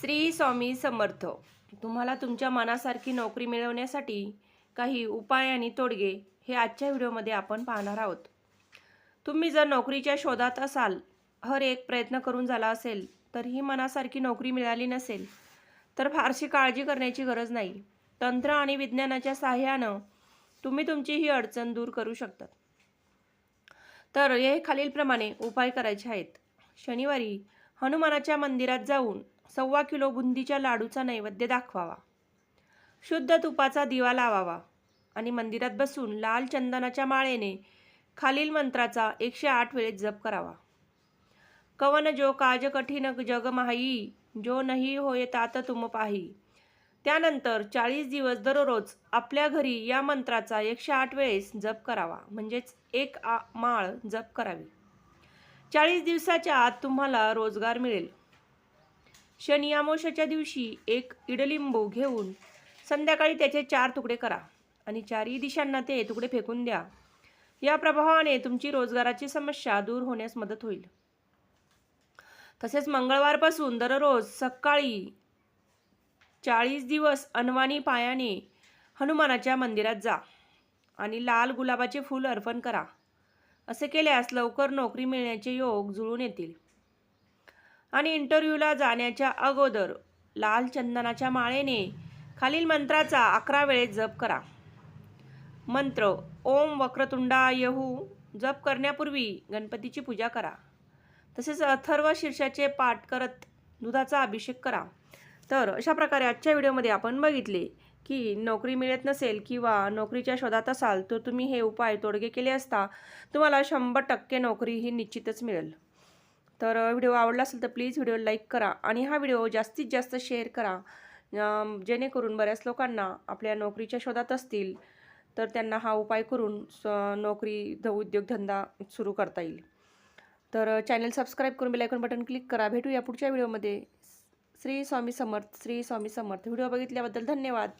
श्री स्वामी समर्थ. तुम्हाला तुमच्या मनासारखी नोकरी मिळवण्यासाठी काही उपाय आणि तोडगे हे आजच्या व्हिडिओमध्ये आपण पाहणार आहोत. तुम्ही जर नोकरीच्या शोधात असाल हर एक प्रयत्न करून झाला असेल तर ही मनासारखी नोकरी मिळाली नसेल तर फारशी काळजी करण्याची गरज नाही. तंत्र आणि विज्ञानाच्या सहाय्यानं तुम्ही तुमची ही अडचण दूर करू शकतात. तर हे खालीलप्रमाणे उपाय करायचे आहेत. शनिवारी हनुमानाच्या मंदिरात जाऊन सव्वा किलो बुंदीच्या लाडूचा नैवेद्य दाखवावा. शुद्ध तुपाचा दिवा लावावा आणि मंदिरात बसून लाल चंदनाच्या माळेने खालील मंत्राचा एकशे आठ वेळेस जप करावा. कवन जो काज कठीण जग माही जो नाही होय तात तुम पाही. त्यानंतर चाळीस दिवस दररोज आपल्या घरी या मंत्राचा एकशे आठ वेळेस जप करावा म्हणजेच एक आ माळ जप करावी. चाळीस दिवसाच्या आत तुम्हाला रोजगार मिळेल. शनी अमावस्याच्या दिवशी एक इडलिंबू घेऊन संध्याकाळी त्याचे चार तुकडे करा आणि चारही दिशांना ते तुकडे फेकून द्या. या प्रभावाने तुमची रोजगाराची समस्या दूर होण्यास मदत होईल. तसेच मंगळवारपासून दररोज सकाळी चाळीस दिवस अनवाणी पायाने हनुमानाच्या मंदिरात जा आणि लाल गुलाबाचे फूल अर्पण करा. असे केल्यास लवकर नोकरी मिळण्याचे योग जुळून येतील. आणि इंटरव्ह्यूला जाण्याच्या अगोदर लाल चंदनाच्या माळेने खालील मंत्राचा अकरा वेळेस जप करा. मंत्र ओम वक्रतुंडा यहू जप करण्यापूर्वी गणपतीची पूजा करा. तसेच अथर्व शीर्षाचे पाठ करत दुधाचा अभिषेक करा. तर अशा प्रकारे आजच्या व्हिडिओमध्ये आपण बघितले की नोकरी मिळत नसेल किंवा नोकरीच्या शोधात असाल तर तुम्ही हे उपाय तोडगे केले असता तुम्हाला शंभर टक्के नोकरी ही निश्चितच मिळेल. तर व्हिडिओ आवडला असेल तर प्लीज व्हिडिओ लाईक करा आणि हा व्हिडिओ जास्तीत जास्त शेअर करा. जेणेकरून बऱ्याच लोकांना आपल्या नोकरीच्या शोधात असतील तर त्यांना हा उपाय करून स- नोकरी ध उद्योगधंदा सुरू करता येईल. तर channel subscribe bell icon button button click करा. भेटूया पुढच्या व्हिडिओमध्ये. श्री स्वामी समर्थ श्री स्वामी समर्थ. व्हिडिओ बघितल्याबद्दल धन्यवाद.